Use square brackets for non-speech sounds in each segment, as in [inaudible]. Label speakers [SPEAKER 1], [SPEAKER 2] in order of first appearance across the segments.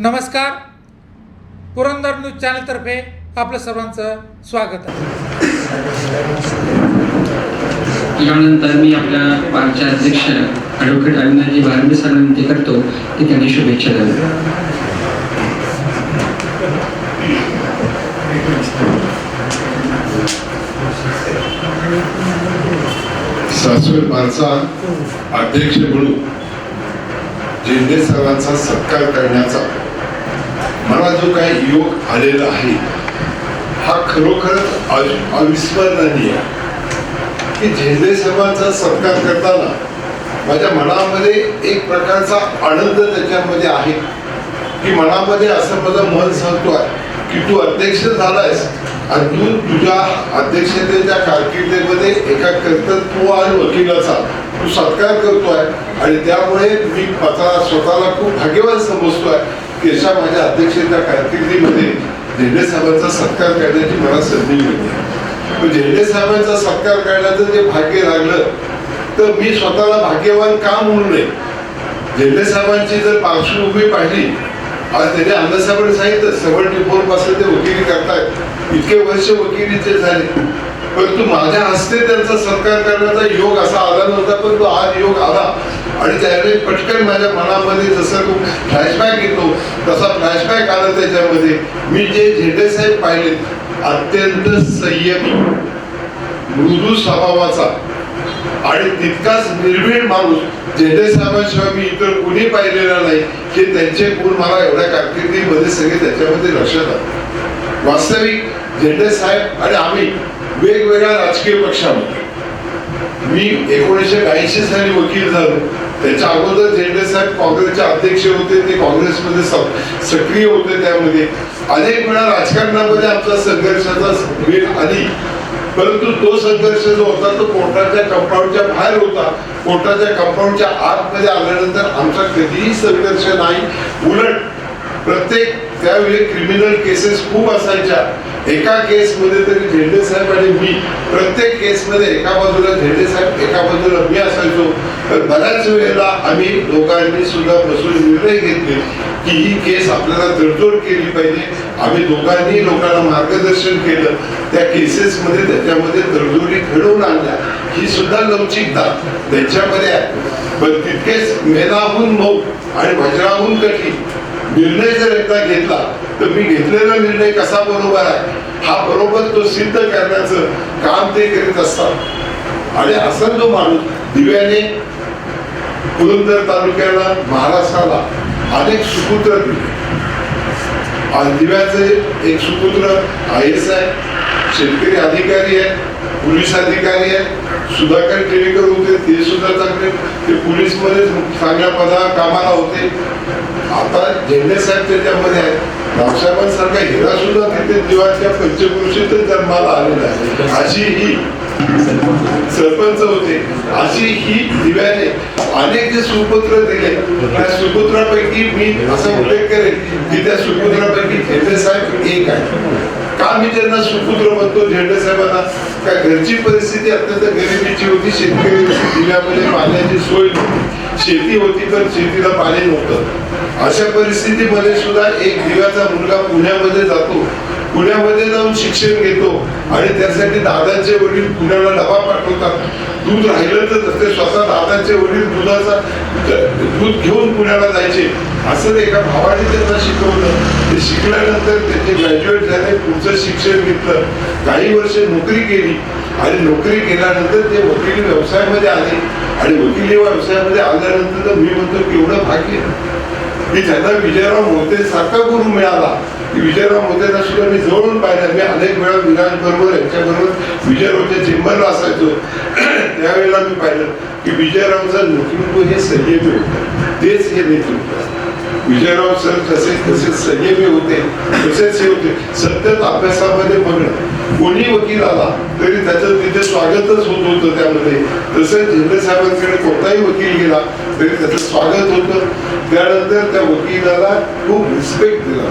[SPEAKER 1] नमस्कार. पुरंदर न्यूज चॅनलतर्फे आपलं सर्वांचं स्वागत आहे.
[SPEAKER 2] यानंतर मी आपल्या पार्कचे अध्यक्ष ॲडव्होकेट अविनाशजी भारंबे सर विनंती करतो की त्यांनी शुभेच्छा द्याव्या
[SPEAKER 3] शाश्वत माणसा अध्यक्ष म्हणून झेंडे सरांचा सत्कार करण्याचा मला जो काही योग आलेला आहे हा खरोखरच अविस्मरणीय की झेंडे साहेबांचा सत्कार करताना माझ्या मनामध्ये एक प्रकारचा आनंद त्याच्यामध्ये आहे. की मनामध्ये असं माझं मन सांगतो आहे की तू अध्यक्ष झालायस आणि तू तुझ्या अध्यक्षतेच्या कारकिर्दीमध्ये एका कर्तृत्ववान वकिलाचा तू सत्कार करतोय आणि त्यामुळे मी स्वतः स्वतःला खूप भाग्यवान समजतोय. की माझ्या अध्यक्षेच्या कारकिर्दीमध्ये झेंडे साहेबांचा सत्कार करण्याची मला संधी मिळते. झेंडे साहेबांचा सत्कार करण्याचं जे भाग्य लागलं तर मी स्वतःला भाग्यवान का म्हणू नये? झेंडे साहेबांची जर पार्श्वभूमी पाहिली आज त्याने अण्णासाहेबांनी सांगितलं सेव्हन्टी फोरपासून ते वकिली करतायत इतके वर्ष वकिलीचे झाले. परंतु माझ्या हस्ते त्यांचा सत्कार करण्याचा योग असा आला नव्हता पण तो आज योग आला. आणि त्यावेळी पटकन माझ्या मनामध्ये जसं फ्लॅशबॅक येतो तसा फ्लॅशबॅक आला त्याच्यामध्ये. मी जे झेंडे साहेब पाहिले अत्यंत संयमी मृदू स्वभावाचा. आणि तितकाच निर्भीड माणूस झेंडे साहेबांशिवाय मी इतर कुणी पाहिलेला नाही की त्यांचे गुण मला एवढ्या कारकिर्दीमध्ये सगळे त्याच्यामध्ये लक्षात आले वास्तविक झेंडे साहेब आणि आम्ही वेगवेगळ्या राजकीय पक्षामध्ये. मी एकोणीसशे ब्याऐंशी साली वकील झालो. त्याच्या अगोदर झेंडे साहेब काँग्रेसचे अध्यक्ष होते ते काँग्रेसमध्ये स- सक्रिय होते त्यामध्ये. अनेक वेळा राजकारणामध्ये आमचा संघर्षाचा वेळ आली. परंतु तो संघर्ष जो होता तो कोर्टाच्या कंपाऊंडच्या बाहेर होता. कोर्टाच्या कंपाऊंडच्या आतमध्ये आल्यानंतर आमचा कधीही संघर्ष नाही. उलट प्रत्येक त्यावेळी क्रिमिनल केसेस खूप असायच्या. एका केसमध्ये तरी झेंडे साहेब आणि मी प्रत्येक केसमध्ये एका बाजूला झेंडे साहेब एका बाजूला मी असायचो. तर बऱ्याच वेळेला आम्ही दोघांनी सुद्धा बसून निर्णय घेतले की ही केस आपल्याला तडजोड केली पाहिजे. आम्ही दोघांनी लोकांना मार्गदर्शन केलं. त्या केसेसमध्ये त्याच्यामध्ये तडजोडी घडवून आणल्या. ही सुद्धा लवचिकता त्यांच्यामध्ये आहे. पण तितकेच मेधाहून मऊ आणि वज्राहून कठीण निर्णय जर एकदा घेतला तर मी घेतलेला निर्णय कसा बरोबर आहे? हा बरोबर तो सिद्ध करण्याचं काम ते करीत असतात. आणि असा जो माणूस दिव्याने पुरंदर तालुक्याला महाराष्ट्राला अनेक सुपुत्र दिले. आज दिव्याचे एक सुपुत्र आय एस आहे शेतकरी अधिकारी आहे पोलीस अधिकारी आहे सुधाकर टेळेकर होते ते सुद्धा चांगले ते पोलीसमध्ये चांगल्या पदा कामाला होते. आता झेंडे साहेब त्याच्यामध्ये आहेत रावसाहेबांसारखा हिरा सुद्धा तिथे जीवाच्या पंचक्रोशीतच जन्माला आलेला आहे. अशी ही सरपंच होते अशी ही दिव्याने अनेक जे सुपुत्र दिले त्या सुपुत्रापैकी मी असा उल्लेख करेन की त्या सुपुत्रापैकी झेंडे साहेब एक आहे का मी त्यांना सुपुत्र म्हणतो झेंडे साहेबांना का घरची परिस्थिती अत्यंत गरिबीची होती शेतकरी दिव्यामध्ये पाण्याची सोय नव्हती. शेती होती पण शेतीला पाणी नव्हतं. अशा परिस्थितीमध्ये सुद्धा एक दिव्याचा मुलगा पुण्यामध्ये जातो. पुण्यामध्ये जाऊन शिक्षण घेतो आणि त्यासाठी दादाचे वडील पुण्याला डबा पाठवतात. दूध राहिलं तर ते स्वतः दादाचे वडील दुधाचा दूध घेऊन पुण्याला जायचे. असं एका भावाने त्यांना शिकवलं. ते शिकल्यानंतर त्यांचे ग्रॅज्युएट झाले पुढचं शिक्षण घेतलं. काही वर्ष नोकरी केली. आणि नोकरी केल्यानंतर ते वकिली व्यवसायामध्ये आले. आणि वकिली व्यवसायामध्ये आल्यानंतर तर मी म्हणतो केवढं भाग्य मी त्यांना विजयराव मोते सारखा गुरु मिळाला. विजयराव मोतेला सुद्धा मी जवळून पाहिलं. मी अनेक वेळा विराज बरोबर यांच्याबरोबर विजयरावच्या चेंबरला असायचो. [clears throat] त्यावेळेला मी पाहिलं की विजयरावचं नेतृत्व हे संयमी होतं. तेच हे नेतृत्व विजयराव सर जसे तसे संयमी होते तसेच हे होते. सतत अभ्यासामध्ये बघणं. कोणी वकील आला तरी त्याचं तिथे स्वागतच होत होतं त्यामध्ये. तसंच झेंडे साहेबांकडे कोणताही वकील गेला तरी त्याचं स्वागत होतं. त्यानंतर त्या वकिलाला खूप रिस्पेक्ट दिला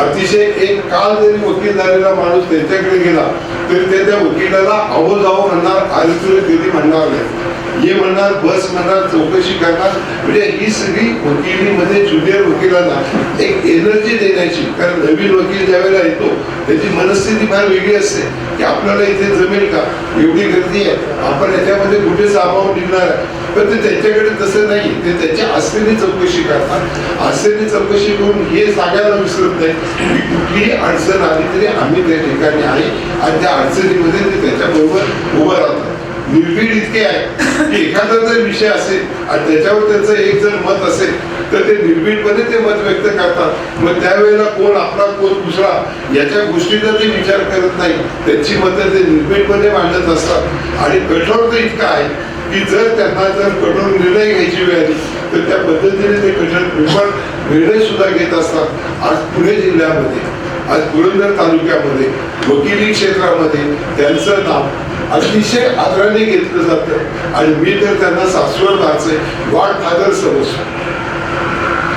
[SPEAKER 3] अतिशय एक काल जरी वकील झालेला माणूस त्यांच्याकडे गेला तरी ते त्या वकिलाला अहो जावं म्हणणार आणि तुला म्हणणार नाही हे म्हणणार बस म्हणणार चौकशी करणार. म्हणजे ही सगळी वकिलीमध्ये ज्युनियर वकिलांना एक एनर्जी देण्याची कारण नवीन वकील ज्यावेळेला येतो त्याची मनस्थिती फार वेगळी असते. की आपल्याला इथे जमेल का? एवढी गर्दी आहे. आपण याच्यामध्ये कुठे सामावून निघणार आहे? पण ते त्यांच्याकडे तसं नाही. ते त्याच्या आस्थेने चौकशी करतात. आस्थेने चौकशी करून हे सांगायला विसरत नाही. की कुठलीही अडचण आली तरी आम्ही त्या ठिकाणी आहे आणि त्या अडचणीमध्ये ते त्याच्याबरोबर उभं राहतात. निर्भीड इतके आहे की एखादा जर विषय असेल आणि त्याच्यावर त्याचं एक जर मत असेल तर ते निर्भीडपणे ते मत व्यक्त करतात. मग त्यावेळेला कोण आपला कोण दुसरा याच्या गोष्टीचा ते विचार करत नाही. त्यांची मतं ते निर्भीडपणे मांडत असतात. आणि कठोर तर इतकं आहे की जर त्यांना जर कठोर निर्णय घ्यायची वेळ आली तर त्या पद्धतीने ते कठोर निर्माण निर्णय सुद्धा घेत असतात. आज पुणे जिल्ह्यामध्ये आज पुरंदर तालुक्यामध्ये वकिली क्षेत्रामध्ये त्यांचं नाव अतिशय आदराने घेतलं जातं. आणि मी तर त्यांना सासवडदारचे गॉड फादर समजतो.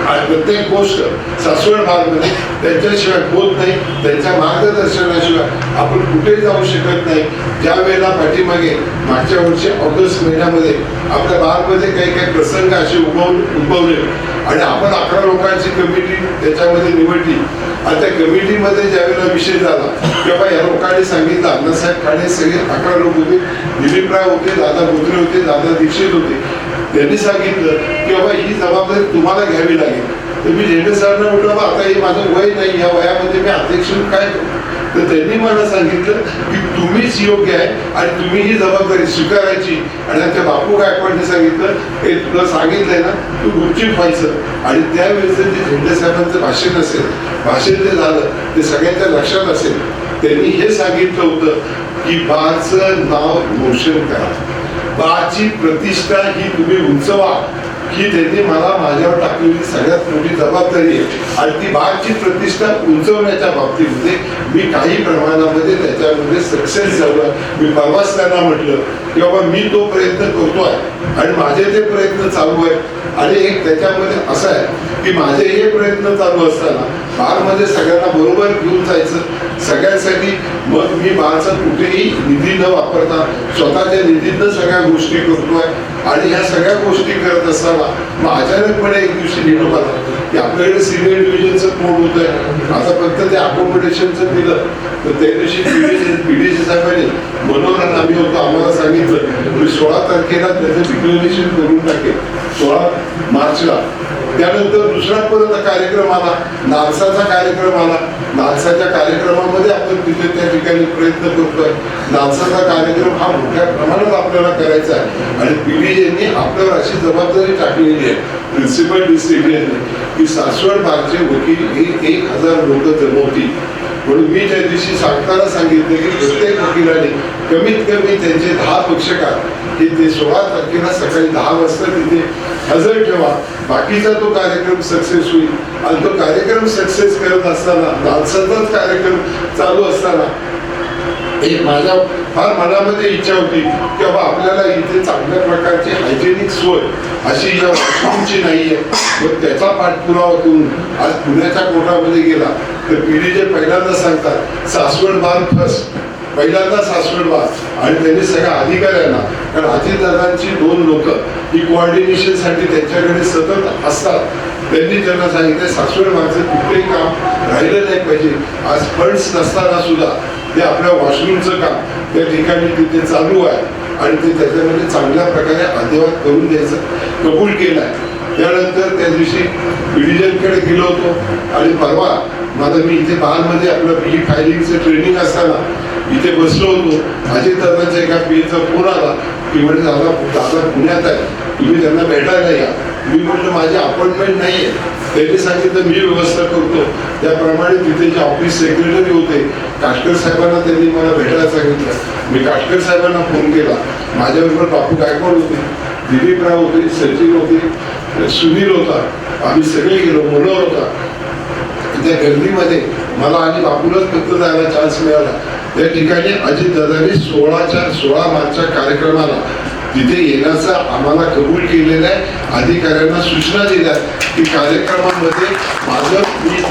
[SPEAKER 3] आणि प्रत्येक गोष्ट सासवड भागमध्ये त्यांच्याशिवाय होत नाही. त्यांच्या मार्गदर्शनाशिवाय आपण कुठे जाऊ शकत नाही. ज्या वेळेला पाठीमागे मागच्या वर्षी ऑगस्ट महिन्यामध्ये आपल्या बारमध्ये काही काही प्रसंग असे उभवून उद्भवले. आणि आपण अकरा लोकांची कमिटी त्याच्यामध्ये निवडली. आणि त्या कमिटीमध्ये ज्यावेळेला विषय झाला किंवा या लोकांनी सांगितलं अण्णासाहेब खाणे सगळे अकरा लोक होते. दिलीपराव होते दादा बोत्रे होते दादा दीक्षित होते. त्यांनी सांगितलं की बाबा ही जबाबदारी तुम्हाला घ्यावी लागेल. तर मी झेंडे सरांना म्हटलं बा आता हे माझं वय नाही या वयामध्ये मी अध्यक्ष काय करू? तर त्यांनी मला सांगितलं की तुम्हीच योग्य आहे आणि तुम्ही ही जबाबदारी स्वीकारायची. आणि आमच्या बापू गायकवाडने सांगितलं हे तुला सांगितलंय ना तू गुपचूप व्हायचं. आणि त्यावेळेचं जे झेंडे साहेबांचं भाषण असेल भाषण जे झालं ते सगळ्यांच्या लक्षात असेल. त्यांनी हे सांगितलं होतं की बाचं नाव रोशन करा. बाची प्रतिष्ठा ही तुम्ही उंचवा. ही त्यांनी मला माझ्यावर टाकलेली सगळ्यात मोठी जबाबदारी आहे. आणि ती बागची प्रतिष्ठा उंचवण्याच्या बाबतीमध्ये मी काही प्रमाणामध्ये त्याच्यामध्ये सक्सेस झालो. मी परवाच त्यांना म्हटलं की बाबा मी तो प्रयत्न करतोय आणि माझे ते प्रयत्न चालू आहे आणि एक त्याच्यामध्ये असं आहे की माझे हे प्रयत्न चालू असताना बारमध्ये सगळ्यांना बरोबर घेऊन जायचं. सगळ्यांसाठी मग मी बाळचा कुठेही निधी न वापरता स्वतःच्या निधीतनं सगळ्या गोष्टी करतोय. आणि ह्या सगळ्या गोष्टी करत असताना मग अचानकपणे एक दिवशी निरोप आला. की आपल्याकडे सिनियर डिव्हिजनचं कोड होत आहे आता फक्त ते अकोमोडेशनचं दिलं. तर त्या दिवशी पीडीसी पीडीसी साहेबांनी मनोहर आम्ही होतो आम्हाला सांगितलं की सोळा तारखेला त्याचं डिक्लेरेशन करून टाकेल. सोळा मार्चला. त्यानंतर दुसरा परत कार्यक्रम आला नालसाचा कार्यक्रम आला. नालसाच्या कार्यक्रमामध्ये आपण तिथे त्या ठिकाणी प्रयत्न करतोय. नालसाचा कार्यक्रम हा मोठ्या प्रमाणात आपल्याला करायचा आहे. आणि पीडीजेंनी आपल्यावर अशी जबाबदारी टाकलेली आहे प्रिन्सिपल डिस्ट्रिक्ट की सासवड बागचे वकील हे एक हजार लोक जमवतील. म्हणून मी त्या दिवशी सांगताना सांगितलं की प्रत्येक वकिलाने कमीत कमी त्यांचे दहा पक्षकार हे ते सोळा तारखेला सकाळी दहा वाजता तिथे हजर ठेवा. बाकीचा तो कार्यक्रम सक्सेस होईल. आणि तो कार्यक्रम सक्सेस करत असताना डान्सचाच कार्यक्रम चालू असताना एक माझ्या फार मनामध्ये इच्छा होती की बाबा आपल्याला इथे चांगल्या प्रकारची हायजेनिक सोय अशी या वॉशरूमची नाही आहे मग त्याचा पाठपुरावा करून आज पुण्याच्या कोर्टामध्ये गेला तर पिढी जे पहिल्यांदा सांगतात सासवड बांध फर्स्ट पहिल्यांदा सासवड आणि त्यांनी सगळ्या अधिकाऱ्यांना कारण अजितदादांची दोन लोक ही कोऑर्डिनेशनसाठी त्यांच्याकडे सतत असतात. त्यांनी त्यांना सांगितलं सासवड बारचं कुठलंही काम राहिलं नाही पाहिजे. आज फंड्स नसताना सुद्धा ते आपल्या वॉशरूमचं काम त्या ठिकाणी तिथे चालू आहे आणि ते त्याच्यामध्ये चांगल्या प्रकारे अद्ययावत करून द्यायचं कबूल केलं आहे. त्यानंतर त्या दिवशी डिव्हिजनकडे गेलो होतो. आणि परवा माझं मी इथे बालमध्ये आपलं बी फायलिंगचं ट्रेनिंग असताना इथे बसलो होतो. अजित दादाच्या एका पीएचा फोन आला. की म्हणजे दादा दादा पुण्यात आहे. तुम्ही त्यांना भेटायला या. मी म्हटलं माझी अपॉइंटमेंट नाही आहे. त्यांनी सांगितलं मी व्यवस्था करतो. त्याप्रमाणे तिथे जे ऑफिस सेक्रेटरी होते काटकर साहेबांना त्यांनी मला भेटायला सांगितलं. मी काटकर साहेबांना फोन केला. माझ्याबरोबर बापू गायकवाड होते दिलीपराव होते सचिन होते सुनील होता. आम्ही सगळे गेलो मुलं होता. त्या गर्दीमध्ये मला आणि बापूलाच फक्त जायला चान्स मिळाला. त्या ठिकाणी अजितदादांनी सोळाच्या सोळा मार्चच्या कार्यक्रमाला तिथे येण्याचा आम्हाला कबूल केलेलं आहे. अधिकाऱ्यांना सूचना दिल्या की कार्यक्रमामध्ये माझं मी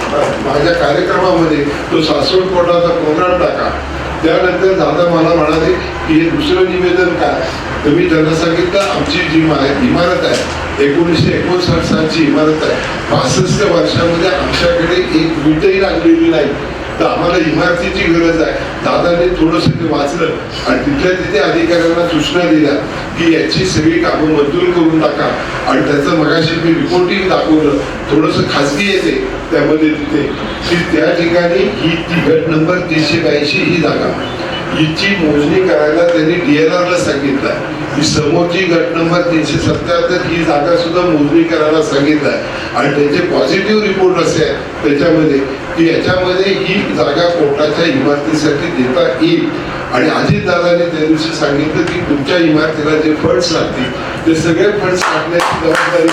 [SPEAKER 3] माझ्या कार्यक्रमामध्ये तो सासवड कोर्टाचा प्रोग्राम टाका. त्यानंतर दादा मला म्हणाले की हे दुसरं निवेदन काय? तर मी त्यांना सांगितलं आमची जी मा- इमारत आहे एकोणीसशे एकोणसाठ सालची इमारत आहे. पासष्ट वर्षामध्ये आमच्याकडे एक वीटही लागलेली नाही. तर आम्हाला इमारतीची गरज आहे. दादाने थोडस ते वाचलं आणि तिथल्या तिथे अधिकाऱ्यांना सूचना दिल्या की याची सगळी कामं मंजूर करून टाका. आणि त्याचं मगाशी मी रिपोर्टिंग दाखवलं. थोडंसं खासगी येते त्यामध्ये तिथे. की त्या ठिकाणी ही ती गट नंबर तीनशे ब्याऐंशी ही जागा. हिची मोजणी करायला त्यांनी डीएलआर ला सांगितलंय. ही समोरची गट नंबर तीनशे सत्याहत्तर ही जागा सुद्धा मोजणी करायला सांगितलंय. आणि त्यांचे पॉझिटिव्ह रिपोर्ट असे आहेत त्याच्यामध्ये की याच्यामध्ये ही जागा कोर्टाच्या इमारतीसाठी देता येईल. आणि अजित दादाने त्या दिवशी सांगितलं की तुमच्या इमारतीला जे फंड्स लागतील ते सगळे फंड्स टाकण्याची जबाबदारी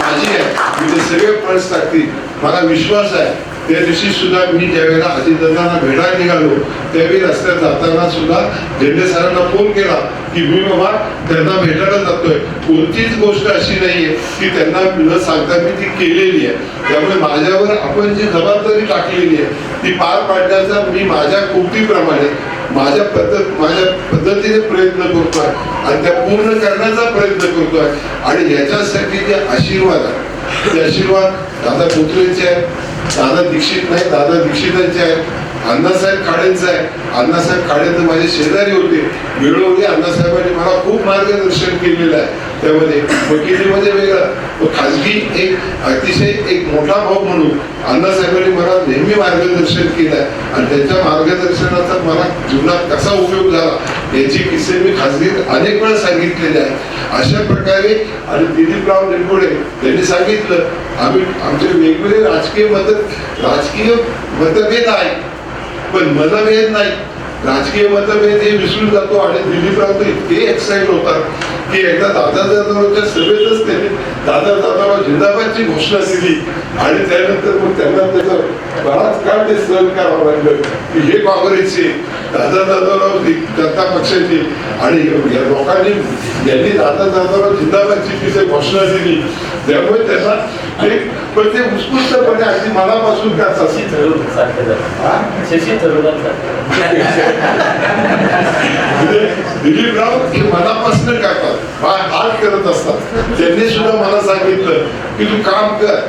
[SPEAKER 3] माझी आहे. मी ते सगळे फंड्स टाकतील. मला विश्वास आहे. त्या दिवशी सुद्धा मी ज्यावेळेला अजितदादांना भेटायला निघालो त्यावेळी रस्त्यात जाताना सुद्धा झेंडे सरांना फोन केला की मी बाबा त्यांना भेटायला जातोय. कोणतीच गोष्ट अशी नाहीये की त्यांना न सांगता मी ती केलेली आहे. त्यामुळे माझ्यावर आपण जी जबाबदारी टाकलेली आहे ती पार पाडण्याचा मी माझ्या कृतीप्रमाणे माझ्या पद्धत माझ्या पद्धतीने प्रयत्न करतोय आणि त्या पूर्ण करण्याचा प्रयत्न करतोय. आणि याच्यासाठी जे आशीर्वाद आहे ते आशीर्वाद दादा पुत्रेचे आहे दादा दीक्षित नाही दादा दीक्षितांचे आहे अण्णासाहेब खाडेंचं आहे. अण्णासाहेब खाडे तर माझे शेजारी होते. वेळोवेळी अण्णासाहेबांनी मला खूप मार्गदर्शन केलेलं आहे. त्यामध्ये वकिलीमध्ये वेगळं. खाजगी एक अतिशय एक मोठा भाऊ म्हणून अण्णासाहेबांनी मला नेहमी मार्गदर्शन केलं आहे. आणि त्यांच्या मार्गदर्शनाचा मला जीवनात कसा उपयोग झाला याची किस्से मी खाजगीत अनेक वेळा सांगितलेले आहे अशा प्रकारे आणि दिलीपराव निरगुडे यांनी सांगितलं आम्ही आमचे वेगवेगळे राजकीय मदत राजकीय मतभेद आहे पण मतभेद नाही. राजकीय मतभेद हे विसरून जातो आणि दिलीपराव इतके एक्साइट होतात की एकदा दादा जाधवच्या सभेतच त्यांनी दादा जाधवराव जिंदाबादची घोषणा दिली आणि त्यानंतर मग त्यांना त्याचं बराच काळ ते सहन करावं लागलं की हे काँग्रेसचे दादा जाधवराव जनता पक्षाचे आणि या लोकांनी यांनी दादा जाधवराव जिंदाबादची तिथे घोषणा दिली त्यामुळे त्यांना ते पण ते उत्स्फूर्तपणे अगदी मनापासून करतात
[SPEAKER 4] शशी थरूर जरा. शशी थरूरांसारखे. [laughs]
[SPEAKER 3] म्हणजे दिलीपराव हे मनापासून करतात. फार हात करत असतात. त्यांनी सुद्धा मला सांगितलं की तू काम कर.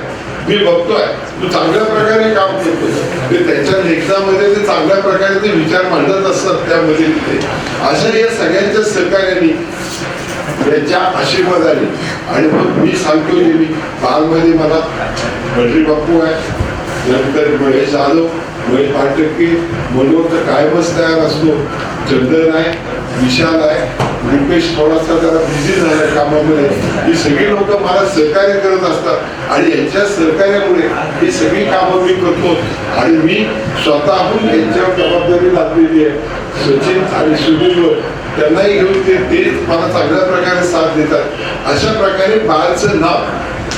[SPEAKER 3] मी बघतोय. तू चांगल्या प्रकारे काम करतो ते त्यांच्या लेखनामध्ये ते चांगल्या प्रकारे ते विचार मांडत असतात त्यामध्ये तिथे. अशा या सगळ्यांच्या सहकार्याने त्यांच्या आशीर्वादाने. आणि मग मी सांगतो नेहमी बालमध्ये मला बंडरी बापू आहे नंतर महेश जाधव महेश पाटके मनोहर तर कायमच तयार असतो. चंदन आहे विशाल आहे रुपेश थोडासा जरा बिझी झाला कामामध्ये ही सगळी लोक मला सहकार्य करत असतात आणि यांच्या सहकार्यामुळे ही सगळी कामं मी करतो. आणि मी स्वतःहून यांच्यावर जबाबदारी लादलेली आहे. सचिन आणि सुनीलवर त्यांनाही घेऊन ते ते मला चांगल्या प्रकारे साथ देतात. अशा प्रकारे बाळचं नाव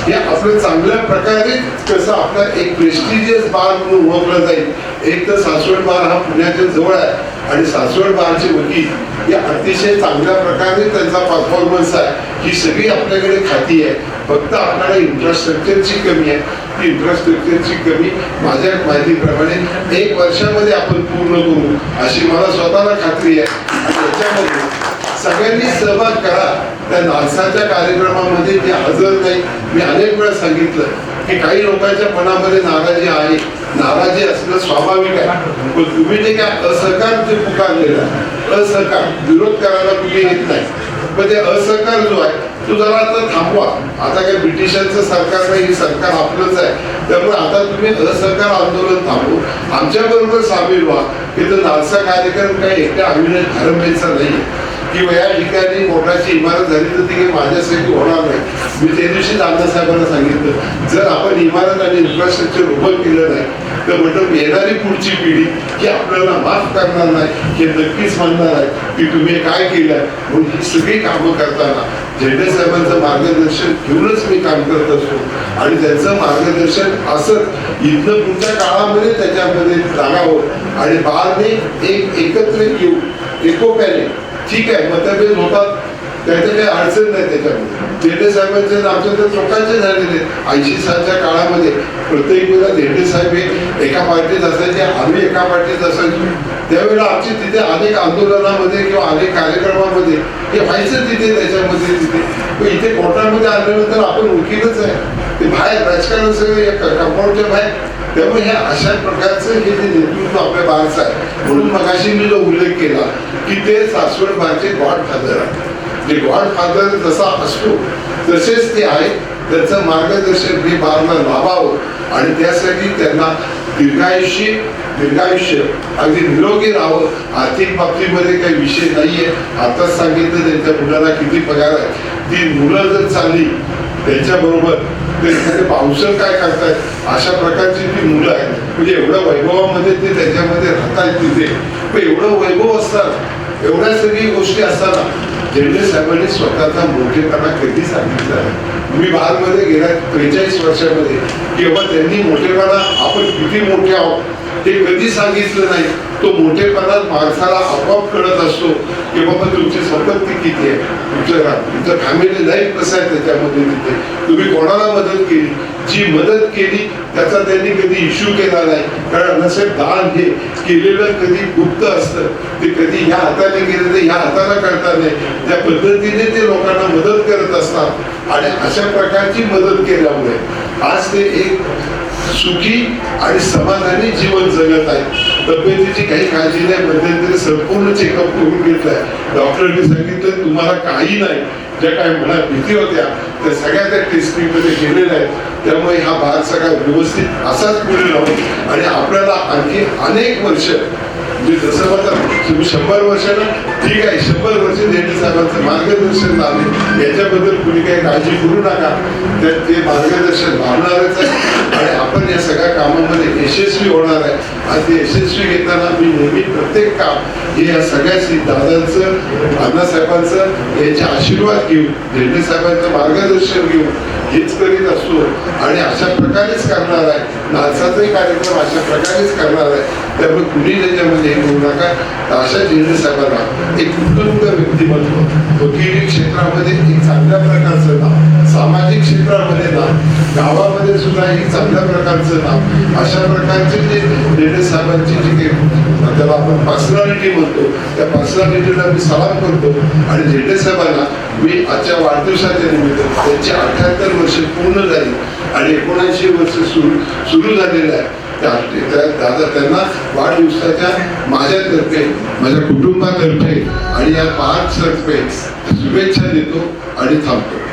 [SPEAKER 3] हे आपलं चांगल्या प्रकारे कसं आपला एक प्रेस्टिजियस बार म्हणून ओळखलं जाईल. एक तर सासवड बार हा पुण्याच्या जवळ आहे आणि सासवड बारचे वकील हे अतिशय चांगल्या प्रकारे त्यांचा परफॉर्मन्स आहे. ही सगळी आपल्याकडे खाती आहे. फक्त आपल्याला इन्फ्रास्ट्रक्चरची कमी आहे. ती इन्फ्रास्ट्रक्चरची कमी माझ्या माहितीप्रमाणे एक वर्षामध्ये आपण पूर्ण करू अशी मला स्वतःला खात्री आहे. आणि सगळ्यांनी सहभाग करा. त्या नासाच्या कार्यक्रमामध्ये जे हजर नाही. मी अनेक वेळा सांगितलं की काही लोकांच्या मनामध्ये नाराजी आहे. नाराजी असणं स्वाभाविक आहे. पण तुम्ही जे काय असहकार जे पुकारलेलं असहकार. विरोध करायला तुम्ही येत नाही. पण ते असहकार जो आहे तो जरा आता थांबवा. आता काय ब्रिटिशांचं सरकार नाही हे सरकार आपलंच आहे. त्यामुळे आता तुम्ही असहकार आंदोलन थांबू. आमच्या बरोबर सामील व्हा. इथं नालसा कार्यक्रम काही एकट्या अविनाश धारंबेचा नाही किंवा या ठिकाणी मोठाची इमारत झाली तर ती माझ्यासाठी होणार नाही. मी त्या दिवशी दादा साहेबांना सांगितलं जर आपण इमारत आणि इन्फ्रास्ट्रक्चर उभं केलं नाही तर म्हटलं येणारी पुढची पिढी की आपल्याला माफ करणार नाही हे नक्कीच म्हणणार आहे की तुम्ही काय केलं म्हणून ही सगळी कामं करताना झेंडे साहेबांचं मार्गदर्शन घेऊनच मी काम करत असतो. आणि त्यांचं मार्गदर्शन असं इथलं पुढच्या काळामध्ये त्याच्यामध्ये लागावं आणि बारने एक एकत्र येऊ एकोप्याने ठीक आहे मतभेद होतात त्याचं काही अडचण नाही त्याच्यामध्ये. धेंडे साहेबांचे आमच्या तर लोकांचे झालेले ऐंशी सालच्या काळामध्ये प्रत्येक वेळेला धेंडे साहेब हे एका पार्टीत असायचे आम्ही एका पार्टीत असायचो. त्यावेळेला आमची तिथे अनेक आंदोलनामध्ये किंवा अनेक कार्यक्रमामध्ये हे व्हायचं तिथे त्याच्यामध्ये तिथे. इथे कोर्टामध्ये आल्यानंतर आपण वकीलच आहे. ते बाहेर राजकारण सगळं कंपाऊंडच्या बाहेर. त्यामुळे ह्या अशा प्रकारचं हे जे नेतृत्व आपल्या बाहेरचं आहे म्हणून मगाशी मी जो उल्लेख केला की ते सासवड बाहेरचे गॉड फादर आहे जे गॉडफादर जसा असतो तसेच ते आहे त्याचं मार्गदर्शन हे बारला लाभावं आणि त्यासाठी त्यांना दीर्घायुष्य दीर्घायुष्य अगदी निरोगी राहावं. आर्थिक बाबतीमध्ये काही विषय नाही आहे आताच सांगितलं त्यांच्या मुलाला किती पगार आहे. ती मुलं जर चालली त्यांच्याबरोबर करतोय एखादे पावसर काय करतायत? अशा प्रकारची जी मुलं आहेत. म्हणजे एवढ्या वैभवामध्ये ते त्याच्यामध्ये राहतायत तिथे. पण एवढं वैभव असतात एवढ्या सगळी गोष्टी असताना जेंडे साहेबांनी स्वतःचा मोठेपणा कधी सांगितला आहे मी बालमध्ये गेल्या त्रेचाळीस वर्षामध्ये किंवा त्यांनी मोठेपणा आपण किती मोठे आहोत? ते कधी सांगितलं नाही. तो मोठेपणा माणसाला आपोआप कळत असतो की बाबा तुमची संपत्ती किती आहे? तुमचं तुमचं फॅमिली लाईफ कसं आहे त्याच्यामध्ये तिथे? तुम्ही कोणाला मदत केली? जी मदत केली त्याचा त्यांनी कधी इश्यू केला नाही. कारण नसेल दान हे केलेलं कधी गुप्त असतं. ते कधी ह्या हाताने केलं तर ह्या हाताला करता नाही. त्या पद्धतीने ते लोकांना मदत करत असतात. आणि अशा प्रकारची मदत केल्यामुळे आज ते एक सुखी आणि समाधानी जीवन जगत आहे. तब्येतीची काही काळजी नाही मध्यंतरी संपूर्ण चेकअप करून घेतलाय. डॉक्टरने सांगितलं तुम्हाला काही नाही. ज्या काही म्हणा भीती होत्या त्या सगळ्या त्या टेस्टिंगमध्ये गेलेल्या आहेत. त्यामुळे हा भाग सगळा व्यवस्थित असाच पुढे राहून आणि आपल्याला आणखी अनेक वर्ष म्हणजे जसं बघा तुम्ही शंभर वर्षाला ठीक आहे शंभर वर्ष देणे साहेबांचं मार्गदर्शन लावले. याच्याबद्दल कुणी काही काळजी करू नका. तर ते मार्गदर्शन लावणारच आहे. आणि आपण या सगळ्या कामामध्ये यशस्वी होणार आहे. आणि ते यशस्वी घेताना मी नेहमी प्रत्येक काम हे या श्री दादांचं अण्णासाहेबांचं यांचे आशीर्वाद घेऊन झेंडे साहेबांचं मार्गदर्शन घेऊन हेच करीत असतो. आणि अशा प्रकारेच करणार आहे. नाचाचाही कार्यक्रम अशा प्रकारेच करणार आहे. त्यामुळे कुणी त्याच्यामध्ये हे नका. तर अशा झेंडे साहेबांना एक उत्तुंग व्यक्तिमत्व वकिली क्षेत्रामध्ये एक चांगल्या प्रकारचं नाव सामाजिक क्षेत्रामध्ये नाव गावामध्ये सुद्धा एक चांगल्या प्रकारचं नाव अशा प्रकारचे जे लेडे साहेबांची जी काही त्याला आपण पर्सनॅलिटी म्हणतो. त्या पर्सनॅलिटीला मी सलाम करतो. आणि लेडे साहेबांना मी आजच्या वाढदिवसाच्या निमित्त त्यांची अठ्याहत्तर वर्ष पूर्ण झाली. आणि एकोणऐंशी वर्ष सुरू सुरू झालेलं आहे. त्या दादा त्यांना वाढदिवसाच्या माझ्यातर्फे माझ्या कुटुंबातर्फे आणि या पाच शुभेच्छा देतो आणि थांबतो.